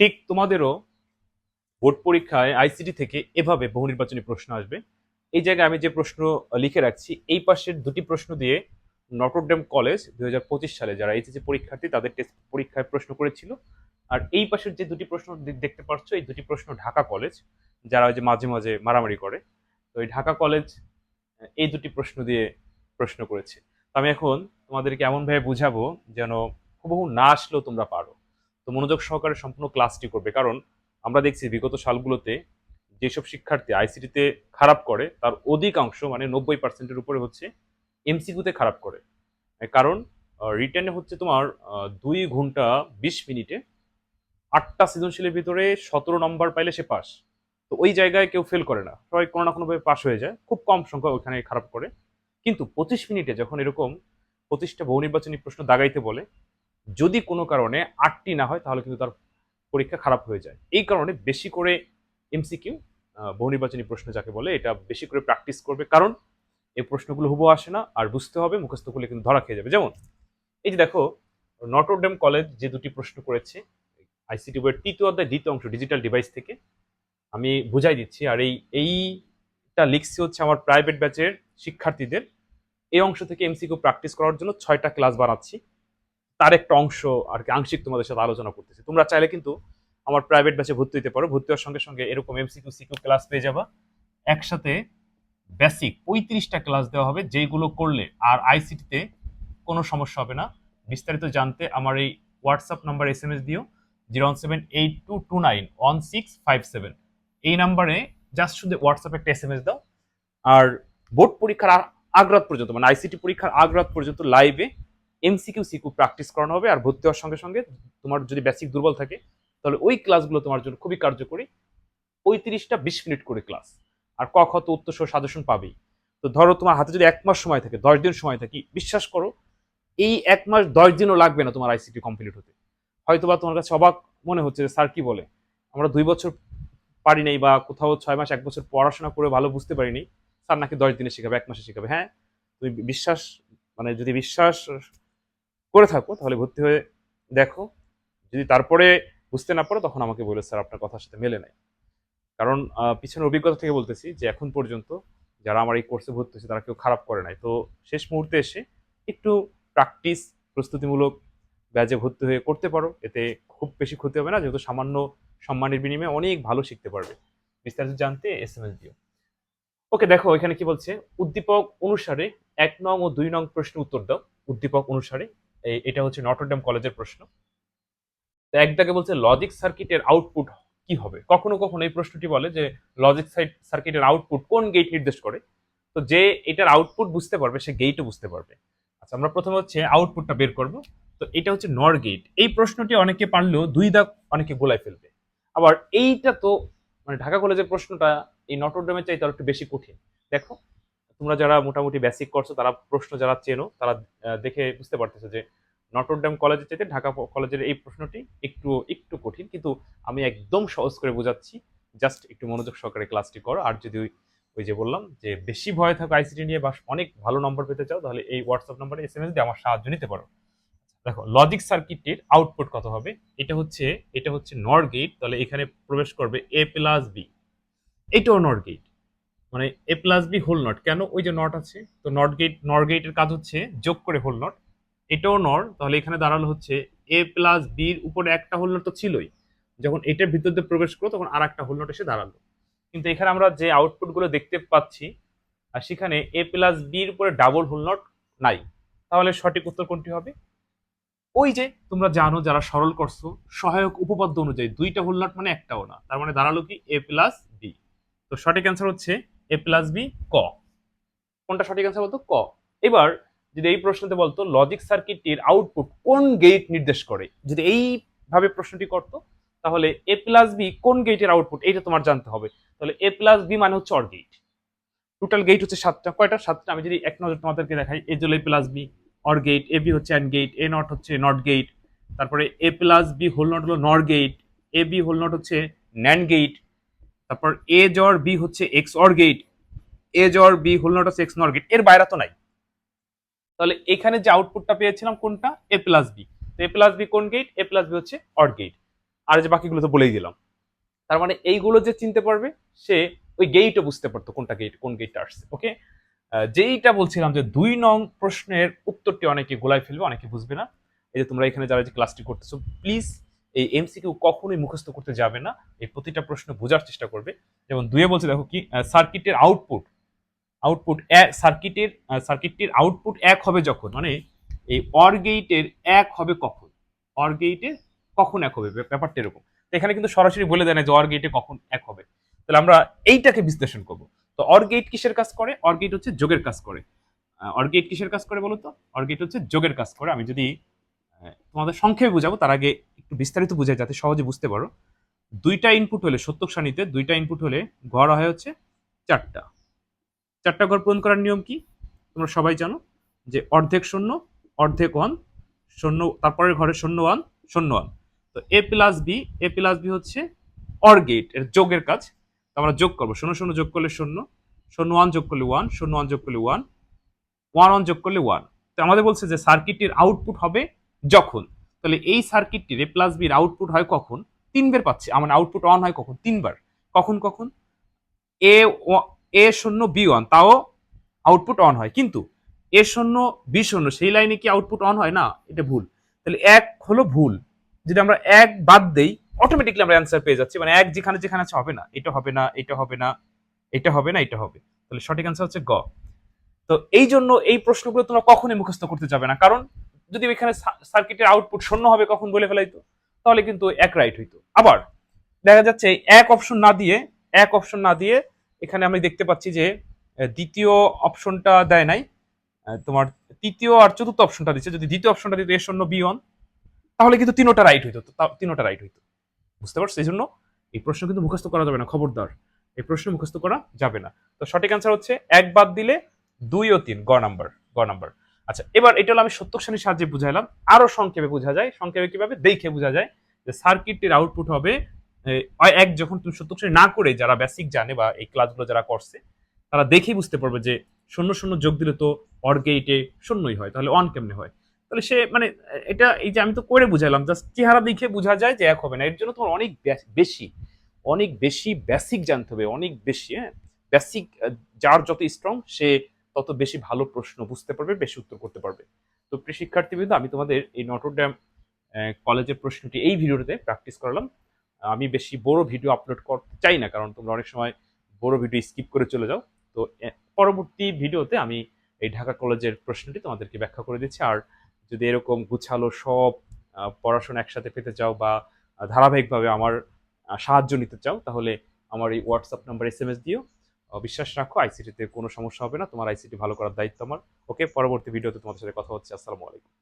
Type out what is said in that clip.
ঠিক তোমাদেরও বোর্ড পরীক্ষায় আইসিটি থেকে এভাবে বহু নির্বাচনী প্রশ্ন আসবে। এই জায়গায় আমি যে প্রশ্ন লিখে রাখছি, এই পাশের দুটি প্রশ্ন দিয়ে নটরডেম কলেজ দু হাজার পঁচিশ সালে যারা এইচএসসি পরীক্ষার্থী, তাদের টেস্ট পরীক্ষায় প্রশ্ন করেছিল। আর এই পাশের যে দুটি প্রশ্ন দেখতে পাচ্ছ, এই দুটি প্রশ্ন ঢাকা কলেজ যারা ওই যে মাঝে মাঝে মারামারি করে, তো এই ঢাকা কলেজ এই দুটি প্রশ্ন দিয়ে প্রশ্ন করেছে। তো আমি এখন তোমাদেরকে এমনভাবে বুঝাবো যেন হুবহু না আসলেও তোমরা পারো। তো মনোযোগ সহকারে সম্পূর্ণ ক্লাসটি করবে। কারণ আমরা দেখছি বিগত সালগুলোতে যেসব শিক্ষার্থী আইসিটিতে খারাপ করে, তার অধিকাংশ মানে নব্বই পার্সেন্টের উপরে হচ্ছে এমসিকিউতে খারাপ করে। কারণ রিটার্নে হচ্ছে তোমার দুই ঘণ্টা বিশ মিনিটে আটটা সৃজনশীলের ভিতরে সতেরো নম্বর পাইলে সে পাস তো ওই জায়গায় কেউ ফেল করে না। সবাই কোনো না কোনোভাবে পাস হয়ে যায়। খুব কম সংখ্যা ওখানে খারাপ করে। কিন্তু পঁচিশ মিনিটে যখন এরকম পঁচিশটা বহু নির্বাচনী প্রশ্ন দাগাইতে বলে যদি কোনো কারণে আটটি না হয়, তাহলে কিন্তু তার পরীক্ষা খারাপ হয়ে যায়। এই কারণে বেশি করে এমসিকিউ বহু নির্বাচনী প্রশ্ন যাকে বলে, এটা বেশি করে প্র্যাকটিস করবে। কারণ এই প্রশ্নগুলো হুবহু আসে না, আর বুঝতে হবে, মুখস্থ করলে কিন্তু ধরা খেয়ে যাবে। যেমন, এই যে দেখো নটরডেম কলেজ যে দুটি প্রশ্ন করেছে আইসিটি বইয়ের তৃতীয় অধ্যায়, দ্বিতীয় অংশ ডিজিটাল ডিভাইস থেকে, আমি বুঝাই দিচ্ছি, আর এই, এইটা লিখছি হচ্ছে আমার প্রাইভেট ব্যাচের শিক্ষার্থীদের। এই অংশ থেকে এমসিকিউ প্র্যাকটিস করার জন্য ছয়টা ক্লাস বানাচ্ছি। তার একটা অংশ আর কি আংশিক তোমাদের সাথে আলোচনা করতেছি। তোমরা চাইলে কিন্তু আমার প্রাইভেট ব্যাচে ভর্তি হতে পারো। ভর্তি হওয়ার সঙ্গে সঙ্গে এরকম এমসিকিউ সিকিউ ক্লাস পেয়ে যাবা। একসাথে বেসিক পঁয়ত্রিশটা ক্লাস দেওয়া হবে, যেইগুলো করলে আর আইসিটিতে কোনো সমস্যা হবে না। বিস্তারিত জানতে আমার এই WhatsApp number S M S দিও zero one seven eight two two nine one six five seven এই নাম্বারে জাস্ট শুধু হোয়াটসঅ্যাপে একটা এস এম এস দাও। আর বোর্ড পরীক্ষার আগ্রাত পর্যন্ত মানে আইসিটি পরীক্ষার আগ্রাত পর্যন্ত লাইভে এমসিকিউ সিকিউ প্র্যাকটিস করানো হবে আর ভর্তি হওয়ার সঙ্গে সঙ্গে তোমার যদি বেসিক দুর্বল থাকে, তাহলে ওই ক্লাসগুলো তোমার জন্য খুবই কার্যকরী। পঁয়ত্রিশটা বিশ মিনিট করে ক্লাস আর ক, খ, তো, উত্তর সাজেশন পাবেই। তো ধরো তোমার হাতে যদি এক মাস সময় থাকে, দশ দিন সময় থাকে, বিশ্বাস করো, এই এক মাস দশ দিনও লাগবে না তোমার আইসিটি কমপ্লিট হতে। হয়তোবা তোমার কাছে অবাক মনে হচ্ছে যে, স্যার কি বলে? আমরা দুই বছর পারি নাই বা কোথাও ছয় মাস, এক বছর পড়াশোনা করে ভালো বুঝতে পারিনি। স্যার নাকি দশ দিনে শেখাবে, এক মাসে শেখাবে। হ্যাঁ তুমি বিশ্বাস মানে যদি বিশ্বাস করে থাকো, তাহলে ভর্তি হয়ে দেখো। যদি তারপরে বুঝতে না পারো, তখন আমাকে বলে, স্যার, আপনার কথার সাথে মেলে নাই। কারণ পিছনের অভিজ্ঞতা থেকে বলতেছি যে, এখন পর্যন্ত যারা আমার এই কোর্সে ভর্তি হয়েছে, তারা কেউ খারাপ করে নাই। তো শেষ মুহূর্তে এসে একটু প্র্যাকটিস প্রস্তুতিমূলক ব্যাজে ভর্তি হয়ে করতে পারো। এতে খুব বেশি ক্ষতি হবে না, যেহেতু সামান্য সম্মানের বিনিময়ে অনেক ভালো শিখতে পারবে। বিস্তারিত জানতে এস এম এস দিও। ওকে, দেখো, এখানে কি বলছে? উদ্দীপক অনুসারে এক নং ও দুই নং প্রশ্ন উত্তর দাও। উদ্দীপক অনুসারে এটা হচ্ছে নটরডেম কলেজের প্রশ্ন। তো এক দাগে বলছে লজিক সার্কিটের আউটপুট কি হবে? কখনো কখনো এই প্রশ্নটি বলে যে লজিক সাইড সার্কিটের আউটপুট কোন গেট নির্দেশ করে? তো যে এটার আউটপুট বুঝতে পারবে, সে গেটও বুঝতে পারবে। আচ্ছা আমরা প্রথমে হচ্ছে আউটপুটটা বের করব। তো এটা হচ্ছে নর গেট এই প্রশ্নটি অনেকে পারলেও দুই দাগ অনেকে গোলায় ফেলবে। আবার এইটা তো মানে ঢাকা কলেজের প্রশ্নটা এই নটরডেমের চাইতে আরও একটু বেশি কঠিন। দেখো তোমরা যারা মোটামুটি বেসিক করছ, তারা প্রশ্ন যারা চেনো, তারা দেখে বুঝতে পারতেছো যে নটরডেম কলেজের চাইতে ঢাকা কলেজের এই প্রশ্নটি একটু একটু কঠিন। কিন্তু আমি একদম সহজ করে বোঝাচ্ছি জাস্ট একটু মনোযোগ সহকারে ক্লাসটি করো। আর যদি ওই- যে বললাম যে বেশি ভয় থাকো আইসিটি নিয়ে বা অনেক ভালো নম্বর পেতে চাও, তাহলে এই হোয়াটসঅ্যাপ নম্বরে এস এম এস দিয়ে আমার সাহায্য নিতে পারো। দেখো লজিক সার্কিটের আউটপুট কত হবে? এটা হচ্ছে এটা হচ্ছে নর গেট তাহলে এখানে প্রবেশ করবে এ প্লাস বি এটাও নট গেট মানে A plus B whole not কেন? ওই যে নট আছে, তো নট গেট নর গেটের কাজ হচ্ছে যোগ করে হোল নট এটাও নর তাহলে এখানে দাঁড়াল হচ্ছে এ প্লাস বির উপরে একটা হোল নট তো ছিলই। যখন এটার ভিতর দিয়ে প্রবেশ করো তখন আর একটা হোল নট এসে দাঁড়াল। কিন্তু এখানে আমরা যে আউটপুটগুলো দেখতে পাচ্ছি, আর সেখানে এ প্লাস বির উপরে ডাবল হোল নট নাই। তাহলে সঠিক উত্তর কোনটি হবে? ওই যে তোমরা জানো, যারা সরল করছ, সহায়ক উপপাদ্য অনুযায়ী দুইটা হোল নট মানে একটাও না। তার মানে দাঁড়াল কি এ প্লাস বি তো সঠিক অ্যান্সার হচ্ছে এ প্লাস বি ক। কোনটা সঠিক অ্যান্সার বলতো? ক। এবার যদি এই প্রশ্নতে বলতো লজিক সার্কিটটির আউটপুট কোন গেট নির্দেশ করে? যদি এইভাবে প্রশ্নটি করতো, তাহলে এ প্লাস বি কোন গেটের আউটপুট এইটা তোমার জানতে হবে। তাহলে এ প্লাস বি মানে হচ্ছে অর গেট টোটাল গেট হচ্ছে সাতটা। কয়টা? সাতটা। আমি যদি এক নজর তোমাদেরকে দেখাই এ জল A plus B or gate A B হচ্ছে অ্যান্ড গেট এ নট হচ্ছে নট গেট তারপরে A plus B whole not হলো nor gate A B whole not হচ্ছে ন্যান্ড গেট তারপর এ জর বি হচ্ছে x or gate A XOR B whole not x নর গেটের বাইরে তো নাই। তাহলে এখানে যে আউটপুটটা পেয়েছিলাম কোনটা? এ প্লাস বি তো এ প্লাস বি কোন গেট এ প্লাস বি হচ্ছে অর গেট আর যে বাকিগুলো তো বলেই দিলাম। তার মানে এইগুলো যে চিনতে পারবে, সে ওই গেইটও বুঝতে পারতো কোনটা গেট কোন গেটটা আসছে ওকে যেইটা বলছিলাম যে দুই নং প্রশ্নের উত্তরটি অনেকে গোলায় ফেলবে, অনেকে বুঝবে না। এই যে তোমরা এখানে যারা যে ক্লাসটি করতেছো প্লিজ এই এমসিকিউ কখনোই মুখস্থ করতে যাবে না। এই প্রতিটা প্রশ্ন বোঝার চেষ্টা করবে। যেমন দুয়ে বলছে, দেখো কি সার্কিটের আউটপুট আউটপুট সার্কিটের সার্কিটটির আউটপুট এক হবে যখন মানে এই অর গেইটের এক হবে কখন? অর কখন এক হবে? ব্যাপারটা এরকম। তো এখানে কিন্তু সরাসরি বলে দেয় না যে অর গেইটে কখন এক হবে। তাহলে আমরা এইটাকে বিশ্লেষণ করব। তো অর গেট কিসের কাজ করে? অর হচ্ছে যোগের কাজ করে। অর গেট কিসের কাজ করে বলো তো অর হচ্ছে যোগের কাজ করে। আমি যদি তোমাদের সংক্ষেপে বুঝাবো, তার আগে বিস্তারিত বুঝাই যাতে সহজে বুঝতে পারো। দুইটা ইনপুট হলে সত্যক সারণীতে দুইটা ইনপুট হলে ঘর হয় হচ্ছে চারটা। চারটা ঘর পূরণ করার নিয়ম কি? তোমরা সবাই জানো যে অর্ধেক শূন্য, অর্ধেক ওয়ান শূন্য, তারপরের ঘরে শূন্য ওয়ান শূন্য ওয়ান তো A plus B A plus B হচ্ছে অর গেটের যোগের কাজ। তো আমরা যোগ করব। শূন্য শূন্য যোগ করলে শূন্য শূন্য ওয়ান যোগ করলে ওয়ান শূন্য ওয়ান যোগ করলে ওয়ান ওয়ান ওয়ান যোগ করলে ওয়ান তো আমাদের বলছে যে সার্কিটটির আউটপুট হবে যখন। তাহলে এই সার্কিটটির এ প্লাস বির আউটপুট হয় কখন? তিনবার পাচ্ছে। আমার আউটপুট অন হয় কখন? তিনবার। কখন কখন? এ এ শূন্য বি ওয়ান তাও আউটপুট অন হয়। কিন্তু এ শূন্য বি শূন্য, সেই লাইনে কি আউটপুট অন হয়? না, এটা ভুল। তাহলে এক হলো ভুল। যদি আমরা এক বাদ দেই অটোমেটিকলি আমরা অ্যান্সার পেয়ে যাচ্ছি। মানে এক যেখানে যেখানে আছে, হবে না। এটা হবে না, এটা হবে না, এটা হবে না, এটা হবে। তাহলে সঠিক অ্যান্সার হচ্ছে গ। তো এই জন্য এই প্রশ্নগুলো তোমরা কখনোই মুখস্থ করতে যাবে না। কারণ যদি এখানে সার্কিটের আউটপুট শূন্য হবে কখন বলে ফেলাইতো, তাহলে কিন্তু এক রাইট হইতো। আবার দেখা যাচ্ছে এক অপশন না দিয়ে, এক অপশন না দিয়ে এখানে আমি দেখতে পাচ্ছি যে দ্বিতীয় অপশনটা দেয় নাই। তোমার তৃতীয় আর চতুর্থ অপশনটা দিচ্ছে। যদি দ্বিতীয় অপশনটা দিত এ শূন্য বি ওয়ান তাহলে কিন্তু তিনোটা রাইট হইতো। তিনোটা রাইট হইতো। বুঝতে পারছ? এই জন্য এই প্রশ্ন কিন্তু মুখস্থ করা যাবে না, খবরদার। এই প্রশ্ন মুখস্থ করা যাবে না। তো সঠিক অ্যান্সার হচ্ছে এক বাদ দিলে দুই ও তিন, গ নাম্বার গ নাম্বার আচ্ছা এবার এটা হলো আমি সত্যক শ্রেণির সাহায্যে বুঝাইলাম। আরও সংক্ষেপে বোঝা যায়। সংক্ষেপে কীভাবে? দেখে বোঝা যায় যে সার্কিটের আউটপুট হবে এক যখন তুমি সত্যক শ্রেণি না করে যারা বেসিক জানে বা এই ক্লাসগুলো যারা করছে, তারা দেখেই বুঝতে পারবে যে শূন্য শূন্য যোগ দিলে তো অর শূন্যই হয়, তাহলে অন কেমনে হয়? তাহলে সে মানে এটা এই যে আমি তো করে বুঝাইলাম জাস্ট চেহারা দেখে বোঝা যায় যে এক হবে না। এর জন্য তোমার অনেক বেশি অনেক বেশি বেসিক জানতে হবে, অনেক বেশি হ্যাঁ? বেসিক যার যত স্ট্রং সে তত বেশি ভালো প্রশ্ন বুঝতে পারবে, বেশি উত্তর করতে পারবে। তো প্রিয় শিক্ষার্থীবৃন্দ, আমি তোমাদের এই নটরড্যাম কলেজের প্রশ্নটি এই ভিডিওতে প্র্যাকটিস করালাম। আমি বেশি বড় ভিডিও আপলোড করতে চাই না, কারণ তোমরা অনেক সময় বড় ভিডিও স্কিপ করে চলে যাও। তো পরবর্তী ভিডিওতে আমি এই ঢাকা কলেজের প্রশ্নটি তোমাদেরকে ব্যাখ্যা করে দিচ্ছি। আর যদি এরকম গুছালো সব পড়াশোনা একসাথে পেতে চাও বা ধারাবাহিকভাবে আমার সাহায্য নিতে চাও, তাহলে আমার এই WhatsApp number S M S দিও। বিশ্বাস রাখো আইসিটিতে কোনো সমস্যা হবে না, তোমার আইসিটি ভালো করার দায়িত্ব আমার। ওকে পরবর্তী ভিডিওতে তোমাদের সাথে কথা হচ্ছে, আসসালামু আলাইকুম।